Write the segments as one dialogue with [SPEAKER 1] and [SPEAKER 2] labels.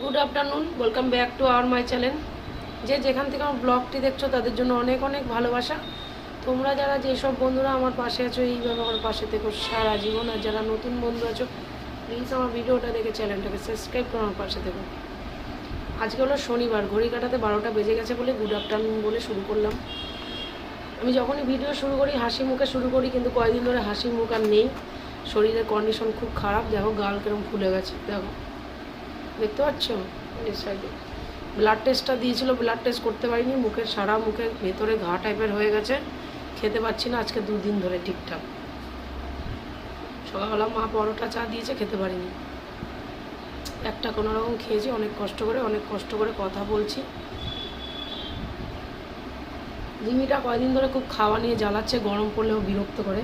[SPEAKER 1] Good afternoon welcome back to our my channel যে যেখান থেকে আমার ব্লগটি দেখছ, তাদের জন্য অনেক অনেক ভালোবাসা। তোমরা যারা যেসব বন্ধুরা আমার পাশে আছো এইভাবে আমার পাশে থেকো সারা জীবন। আর যারা নতুন বন্ধু আছো প্লিজ আমার ভিডিওটা দেখে চ্যানেলটাকে সাবস্ক্রাইব করে আমার পাশে থেকো। আজকে হলো শনিবার, ঘড়ি কাটাতে বারোটা বেজে গেছে বলে গুড আফটারনুন বলে শুরু করলাম। আমি যখনই ভিডিও শুরু করি, হাসি মুখে শুরু করি, কিন্তু কয়েকদিন ধরে হাসি মুখ আর নেই। শরীরের কন্ডিশন খুব খারাপ। দেখো, গাল কিরম ফুলে গেছে। দেখো দেখতে পাচ্ছ? এই সাইডে ব্লাড টেস্টটা দিয়েছিল ব্লাড টেস্ট করতে পারিনি মুখের সারা মুখে ভেতরে ঘা টাইপের হয়ে গেছে। খেতে পাচ্ছি না, আজকে দুদিন ধরে ঠিকঠাক। সকালবেলা মা পরোটা চা দিয়েছে, খেতে পারিনি। একটা কোনো রকম খেয়েছি, অনেক কষ্ট করে, অনেক কষ্ট করে কথা বলছি। জিমিটা কয়দিন ধরে খুব খাওয়া নিয়ে জ্বালাচ্ছে, গরম পড়লেও বিরক্ত করে।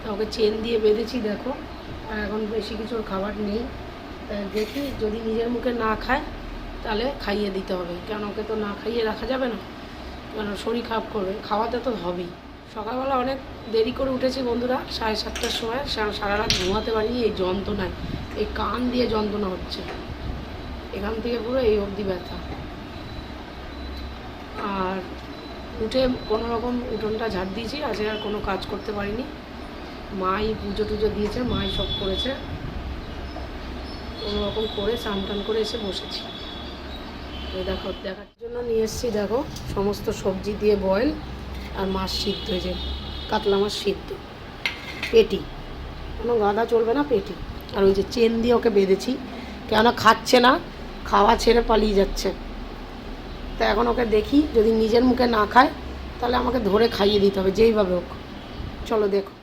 [SPEAKER 1] তা ওকে চেন দিয়ে বেঁধেছি, দেখো। আর এখন বেশি কিছু ওর খাবার নেই। দেখি যদি নিজের মুখে না খায়, তাহলে খাইয়ে দিতে হবে। কেন ওকে তো না খাইয়ে রাখা যাবে না? কেন শরীর খারাপ করবে? খাওয়াতে তো হবেই। সকালবেলা অনেক দেরি করে উঠেছি বন্ধুরা, সাড়ে সাতটার সময়। সারা রাত ঘুমাতে পারিনি, এই যন্ত্রণায়। এই কান দিয়ে যন্ত্রণা হচ্ছে। এখান থেকে পুরো এই অবধি ব্যথা। আর উঠে কোনো রকম উঠোনটা ঝাড় দিয়েছি, আজকে আর কোনো কাজ করতে পারিনি। মাই পুজো টুজো দিয়েছে, মাই সব করেছে। রকম করে স্নান টান করে এসে বসেছি। দেখো, দেখার জন্য নিয়ে এসেছি, দেখো, সমস্ত সবজি দিয়ে বয়েল আর মাছ সিদ্ধ হয়ে যে কাতলা মাছ সিদ্ধ। পেটি, কোনো গাঁদা চলবে না পেটি। আর ওই যে চেন দিয়ে ওকে বেঁধেছি, কেননা খাচ্ছে না, খাওয়া ছেড়ে পালিয়ে যাচ্ছে। তা এখন ওকে দেখি, যদি নিজের মুখে না খায়, তাহলে আমাকে ধরে খাইয়ে দিতে হবে, যেইভাবে হোক। চলো দেখো।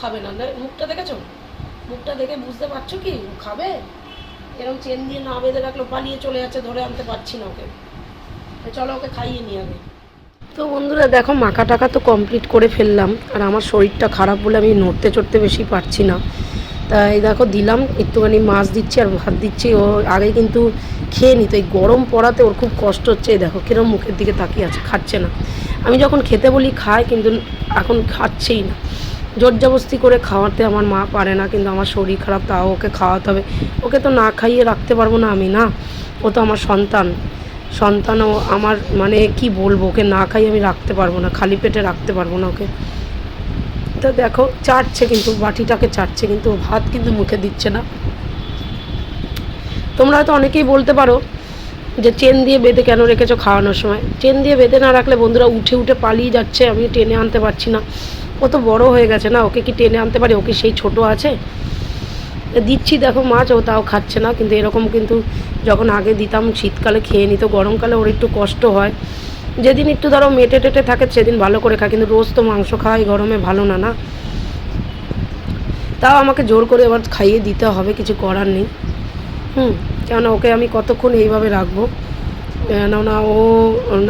[SPEAKER 1] খাবে না। মুখটা দেখেছ? মুখটা দেখে বুঝতে পারছ কি? ও খাবে? এরকম চেন দিয়ে না বেঁধে রাখল, পালিয়ে চলে যাচ্ছে, ধরে আনতে পারছি না ওকে। চলো ওকে খাইয়ে নিয়ে আগে। তো বন্ধুরা, দেখো, মাখা টাকা তো কমপ্লিট করে ফেললাম, আর আমার শরীরটা খারাপ বলে আমি নড়তে চড়তে বেশি পারছি না। তাই দেখো, দিলাম, একটুখানি মাছ দিচ্ছি আর ভাত দিচ্ছি। ও আগে কিন্তু খেয়ে নিত, এই গরম পড়াতে ওর খুব কষ্ট হচ্ছে। দেখো, কিরম মুখের দিকে তাকিয়ে আছে, খাচ্ছে না। আমি যখন খেতে বলি, খায়, কিন্তু এখন খাচ্ছেই না। জোর জবস্তি করে খাওয়াতে আমার মা পারে না, কিন্তু আমার শরীর খারাপ, তাও ওকে খাওয়াতে হবে। ওকে তো না খাইয়ে রাখতে পারব না আমি, না? ও তো আমার সন্তান। সন্তানও আমার মানে কি বলব? ওকে না খাই আমি রাখতে পারব না, খালি পেটে রাখতে পারব না ওকে। তো দেখো, চাটছে কিন্তু, বাটিটাকে চাটছে কিন্তু ভাত কিন্তু মুখে দিচ্ছে না। তোমরা হয়তো অনেকেই বলতে পারো যে চেন দিয়ে বেঁধে কেন রেখেছো খাওয়ানোর সময়? চেন দিয়ে বেঁধে না রাখলে বন্ধুরা উঠে উঠে পালিয়ে যাচ্ছে আমি টেনে আনতে পারছি না। ও তো বড় হয়ে গেছে না, ওকে কি টেনে আনতে পারি? ওকে সেই ছোট আছে? দিচ্ছি, দেখো মাছ ও তাও খাচ্ছে না, কিন্তু এরকম কিন্তু যখন আগে দিতাম, শীতকালে খেয়ে নিত, গরমকালে ওর একটু কষ্ট হয়। যেদিন একটু ধরো মেটে টেটে থাকে, সেদিন ভালো করে খায়, কিন্তু রোজ তো মাংস খাওয়াই গরমে ভালো না না? তাও আমাকে জোর করে এবার খাইয়ে দিতে হবে, কিছু করার নেই। হুম, কেননা ওকে আমি কতক্ষণ এইভাবে রাখব? কেননা ও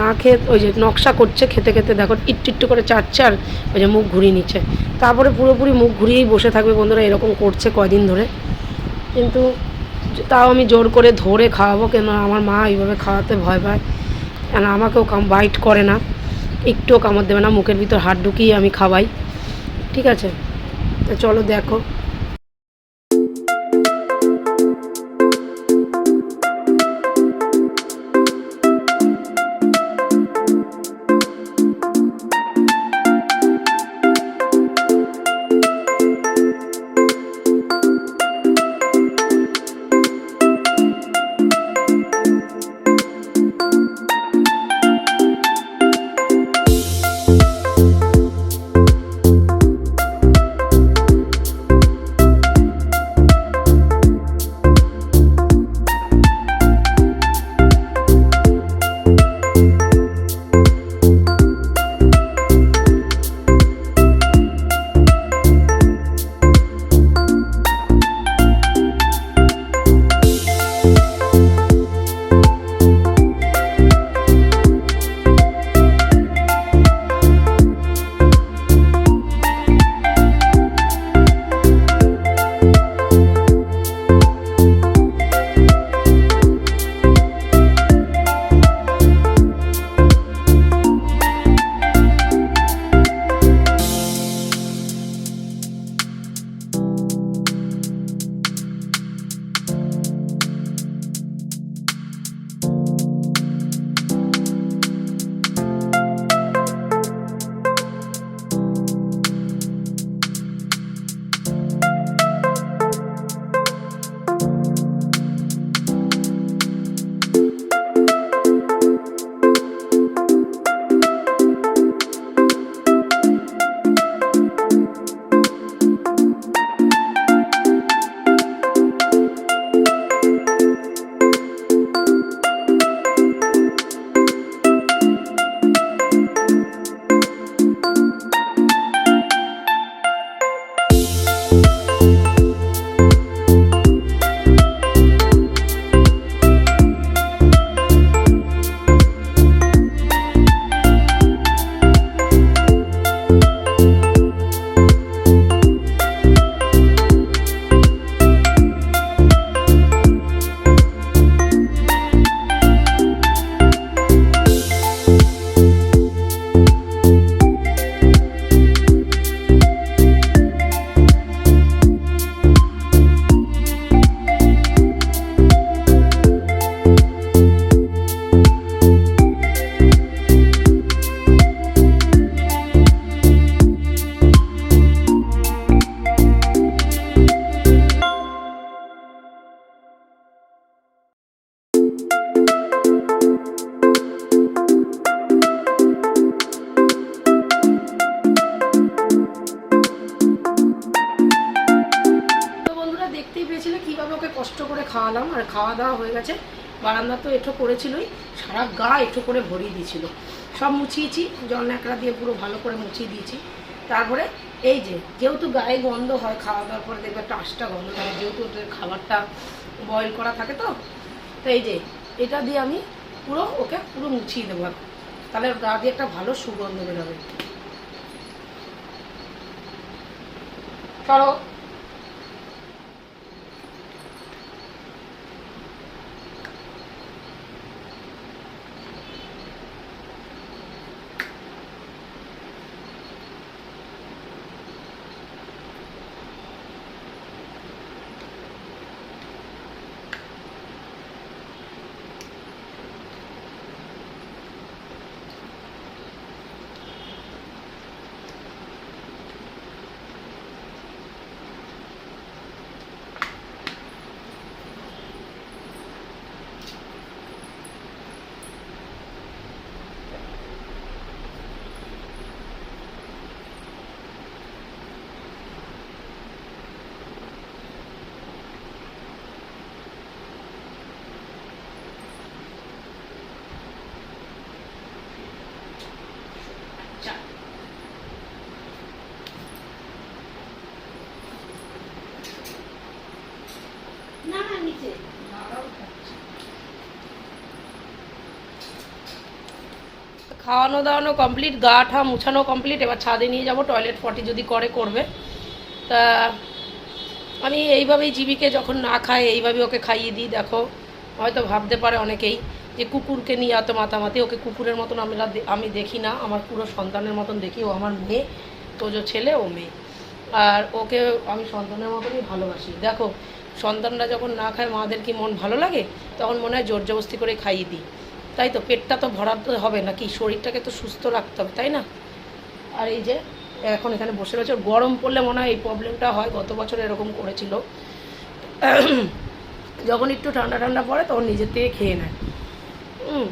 [SPEAKER 1] না খেয়ে ওই যে নকশা করছে, খেতে খেতে দেখো ইট্টু করে চাটছে আর ওই যে মুখ ঘুরিয়ে নিচ্ছে। তারপরে পুরোপুরি মুখ ঘুরিয়েই বসে থাকবে বন্ধুরা, এরকম করছে কয়দিন ধরে। কিন্তু তাও আমি জোর করে ধরে খাওয়াবো কেন আমার মা এইভাবে খাওয়াতে ভয় পায়। কেন আমাকেও কাম, বাইট করে না। একটুও কামড় দেবে না, মুখের ভিতর হাত ঢুকিয়ে আমি খাওয়াই। ঠিক আছে? তো চলো দেখো। কষ্ট করে খাওয়ালাম, আর খাওয়া দাওয়া হয়ে গেছে। বারান্দা তো এঁঠো করেছিলই, সারা গা এঁঠো করে ভরিয়ে দিয়েছিল। সব মুছিয়েছি, জল ন্যাকড়া দিয়ে পুরো ভালো করে মুছিয়ে দিয়েছি। তারপরে এই যে, যেহেতু গায়ে গন্ধ হয়, খাওয়া দাওয়ার পরে দেখবে একটা আশটা গন্ধ থাকে যেহেতু ওদের খাবারটা বয়েল করা থাকে তো তো এই যে, এটা দিয়ে আমি পুরো ওকে পুরো মুছিয়ে দেবো। তাহলে গা দিয়ে একটা ভালো সুগন্ধ বেরোবে। চল না না নিচে খাওয়ানো দাওয়ানো কমপ্লিট গা ঠা মুছানো কমপ্লিট এবার ছাদে নিয়ে যাব টয়লেট ফটি যদি করে, করবে। তা আমি এইভাবেই জীবিকে যখন না খায় এইভাবে ওকে খাইয়ে দিই, দেখো। হয়তো ভাবতে পারে অনেকেই যে কুকুরকে নিয়ে এত মাতামাতি, ওকে কুকুরের মতন আমরা আমি দেখি না, আমার পুরো সন্তানের মতন দেখি, ও আমার মেয়ে তোজো ছেলে, ও মেয়ে। আর ওকে আমি সন্তানের মতনই ভালোবাসি। দেখো, সন্তানরা যখন না খায়, মাদের কি মন ভালো লাগে? তখন মনে হয় জোর জবস্তি করে খাইয়ে দিই। তাই তো পেটটা তো ভরাতে হবে নাকি? শরীরটাকে তো সুস্থ রাখতে হবে, তাই না? আর এই যে এখন এখানে বসে রয়েছে গরম পড়লে মনে হয় এই প্রবলেমটা হয়, গত বছর এরকম করেছিল। যখন একটু ঠান্ডা ঠান্ডা পড়ে, তখন নিজের থেকে খেয়ে নেয়। হুম,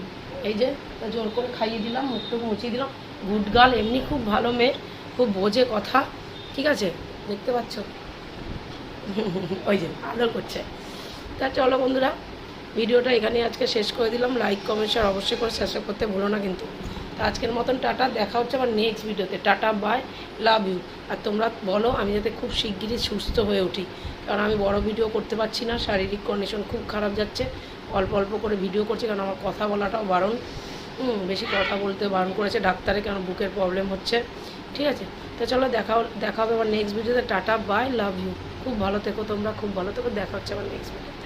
[SPEAKER 1] এই যে জোর করে খাইয়ে দিলাম, মুখটুকু মুছিয়ে দিলাম। গুড গার্ল, এমনি খুব ভালো মেয়ে, খুব বোঝে কথা, ঠিক আছে? দেখতে পাচ্ছ? ওই যে, আদর করছে। তা চলো বন্ধুরা ভিডিওটা এখানে আজকে শেষ করে দিলাম। লাইক কমেন্ট শেয়ার অবশ্যই করে শেষ করতে ভুলো না কিন্তু। তো আজকের মতন টাটা, দেখা হচ্ছে আমার নেক্সট ভিডিওতে। টাটা বাই লাভ ইউ আর তোমরা বলো, আমি যাতে খুব শিগগিরই সুস্থ হয়ে উঠি। কারণ আমি বড় ভিডিও করতে পারছি না, শারীরিক কন্ডিশন খুব খারাপ যাচ্ছে। অল্প অল্প করে ভিডিও করছি কারণ আমার কথা বলাটাও বারণ। বেশি কথা বলতে বারণ করেছে ডাক্তারে কারণ বুকের প্রবলেম হচ্ছে। ঠিক আছে? তো চলো দেখা দেখা হবে আবার নেক্সট ভিডিওতে। টাটা বাই লাভ ইউ খুব ভালো থেকো তোমরা, খুব ভালো থেকো। দেখা হচ্ছে আবার নেক্সট ভিডিওতে।